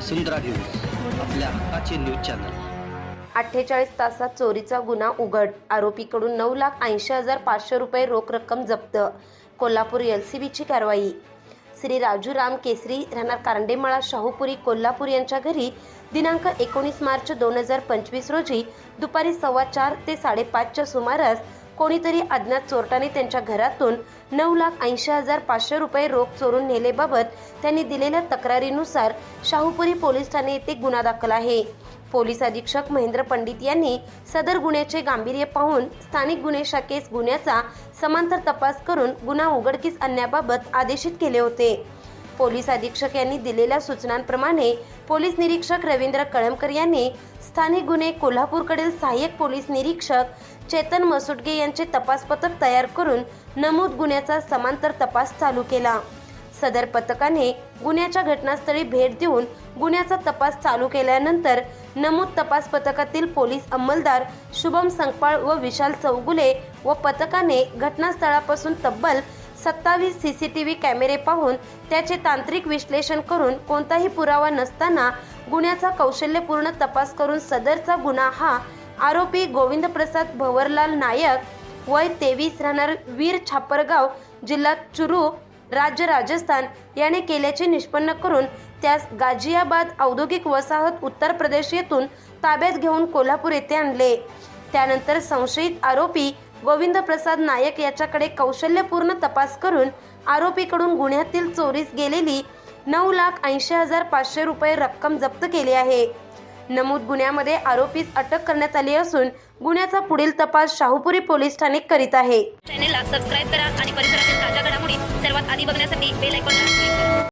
वसुंधरा news आपल्या हक्काचे news channel. अठ्ठेचाळीस तासात चोरीचा गुन्हा उघड. आरोपीकडून नऊ लाख ऐंशी हजार पाचशे रुपये रोख रक्कम जप्त. कोल्हापूर एल सी बीची कारवाई. श्री राजू राम केसरी राहणार कारंडेमाळा शाहूपुरी कोल्हापूर यांच्या घरी दिनांक एकोणीस मार्च दोन हजार पंचवीस रोजी दुपारी सव्वा चार ते साडेपाचच्या सुमारास कोणीतरी अज्ञात चोरटाने त्यांच्या घरातून नऊ लाख ऐंशी हजार पाचशे रुपये रोख चोरून नेलेबाबत त्यांनी दिलेल्या तक्रारीनुसार शाहूपुरी पोलीस ठाणे येथे गुन्हा दाखल आहे. पोलीस अधीक्षक महेंद्र पंडित यांनी सदर गुन्ह्याचे गांभीर्य पाहून स्थानिक गुन्हे शाखेस गुन्ह्याचा समांतर तपास करून गुन्हा उघडकीस आणण्याबाबत आदेशित केले होते. पोलीस अधीक्षक यांनी दिलेल्या सूचनांप्रमाणे पोलीस निरीक्षक रवींद्र कळमकर यांनी स्थानिक गुन्हे कोल्हापूरकडील सहाय्यक पोलीस निरीक्षक चेतन मसुटगे यांचे तपास पथक तयार करून नमूद गुन्ह्याचा समांतर तपास चालू केला. सदर पथकाने गुन्ह्याच्या घटनास्थळी भेट देऊन गुन्ह्याचा तपास चालू केल्यानंतर नमूद तपास पथकातील पोलीस अंमलदार शुभम संकपाळ व विशाल चौगुले व पथकाने घटनास्थळापासून तब्बल सत्तावीस सी सी टी व्ही कॅमेरे पाहून त्याचे तांत्रिक विश्लेषण करून कोणताही पुरावा नसताना गुन्ह्याचा कौशल्यपूर्ण तपास करून सदरचा गुन्हा हा आरोपी गोविंद प्रसाद भवरलाल नायक वय तेवीस राहणार वीर छापरगाव जिल्हा चुरू राज्य राजस्थान याने केल्याचे निष्पन्न करून त्यास गाझियाबाद औद्योगिक वसाहत उत्तर प्रदेश येथून ताब्यात घेऊन कोल्हापूर येथे आणले. त्यानंतर संशयित आरोपी गोविंद प्रसाद नायक याच्याकडे कौशल्यपूर्ण तपास करून आरोपीकडून गुन्ह्यातील चोरीस गेलेली नऊ लाख ऐंशी हजार पाचशे रुपये रक्कम जप्त केली आहे. नमूद गुन्ह्यामध्ये आरोपीस अटक करण्यात आली असून गुन्ह्याचा पुढील तपास शाहूपुरी पोलीस ठाणे करीत आहे. चॅनेलला सबस्क्राईब करा आणि परिसरातील ताज्या घडामोडी सर्वात आधी बघण्यासाठी बेल आयकॉनला